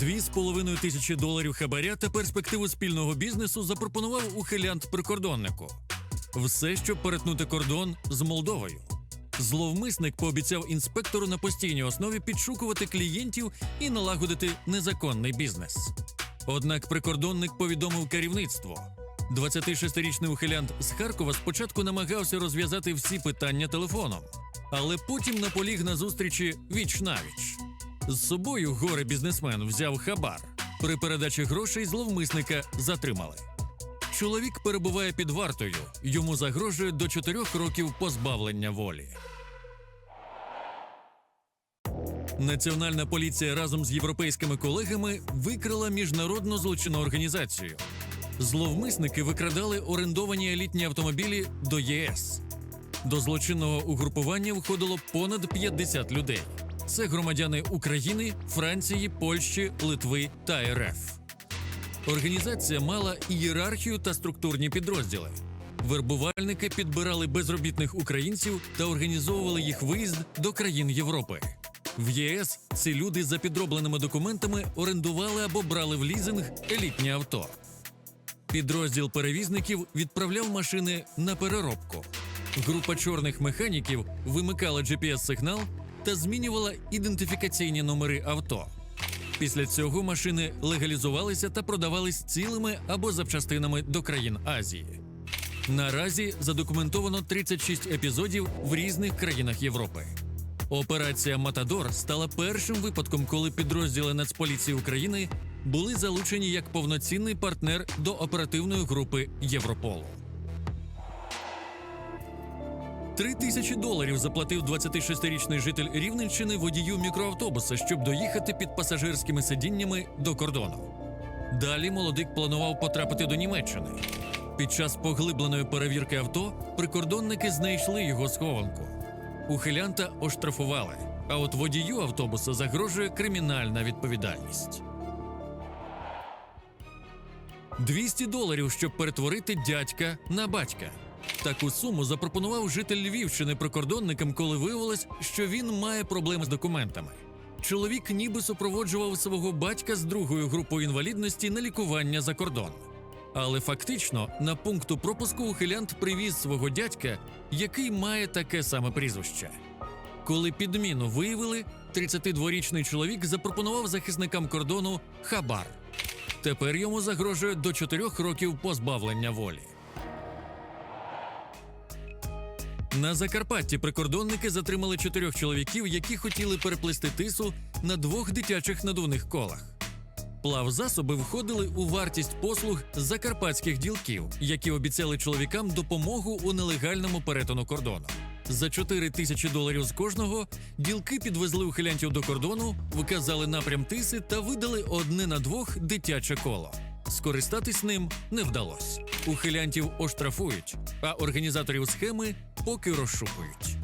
Дві з половиною тисячі доларів хабаря та перспективу спільного бізнесу запропонував ухилянт прикордоннику. Все, щоб перетнути кордон з Молдовою. Зловмисник пообіцяв інспектору на постійній основі підшукувати клієнтів і налагодити незаконний бізнес. Однак прикордонник повідомив керівництво. 26-річний ухилянт з Харкова спочатку намагався розв'язати всі питання телефоном, але потім наполіг на зустрічі віч навіч. З собою горе бізнесмен взяв хабар. При передачі грошей зловмисника затримали. Чоловік перебуває під вартою. Йому загрожує до 4 років позбавлення волі. Національна поліція разом з європейськими колегами викрила міжнародну злочинну організацію. Зловмисники викрадали орендовані елітні автомобілі до ЄС. До злочинного угрупування входило понад 50 людей. Це громадяни України, Франції, Польщі, Литви та РФ. Організація мала ієрархію та структурні підрозділи. Вербувальники підбирали безробітних українців та організовували їх виїзд до країн Європи. В ЄС ці люди за підробленими документами орендували або брали в лізинг елітні авто. Підрозділ перевізників відправляв машини на переробку. Група чорних механіків вимикала GPS-сигнал та змінювала ідентифікаційні номери авто. Після цього машини легалізувалися та продавались цілими або запчастинами до країн Азії. Наразі задокументовано 36 епізодів в різних країнах Європи. Операція Матадор стала першим випадком, коли підрозділи Нацполіції України були залучені як повноцінний партнер до оперативної групи Європолу. Три тисячі доларів заплатив 26-річний житель Рівненщини водію мікроавтобуса, щоб доїхати під пасажирськими сидіннями до кордону. Далі молодик планував потрапити до Німеччини. Під час поглибленої перевірки авто прикордонники знайшли його схованку. Ухилянта оштрафували, а от водію автобуса загрожує кримінальна відповідальність. 200 доларів, щоб перетворити дядька на батька. Таку суму запропонував житель Львівщини прикордонникам, коли виявилось, що він має проблеми з документами. Чоловік ніби супроводжував свого батька з другою групою інвалідності на лікування за кордон. Але фактично на пункту пропуску ухилянт привіз свого дядька, який має таке саме прізвище. Коли підміну виявили, 32-річний чоловік запропонував захисникам кордону хабар. Тепер йому загрожує до 4 років позбавлення волі. На Закарпатті прикордонники затримали чотирьох чоловіків, які хотіли переплисти тису на двох дитячих надувних колах. Плавзасоби входили у вартість послуг закарпатських ділків, які обіцяли чоловікам допомогу у нелегальному перетину кордону. За 4 тисячі доларів з кожного ділки підвезли ухилянтів до кордону, виказали напрям тиси та видали одне на двох дитяче коло. Скористатись ним не вдалося. Ухилянтів оштрафують, а організаторів схеми поки розшукують.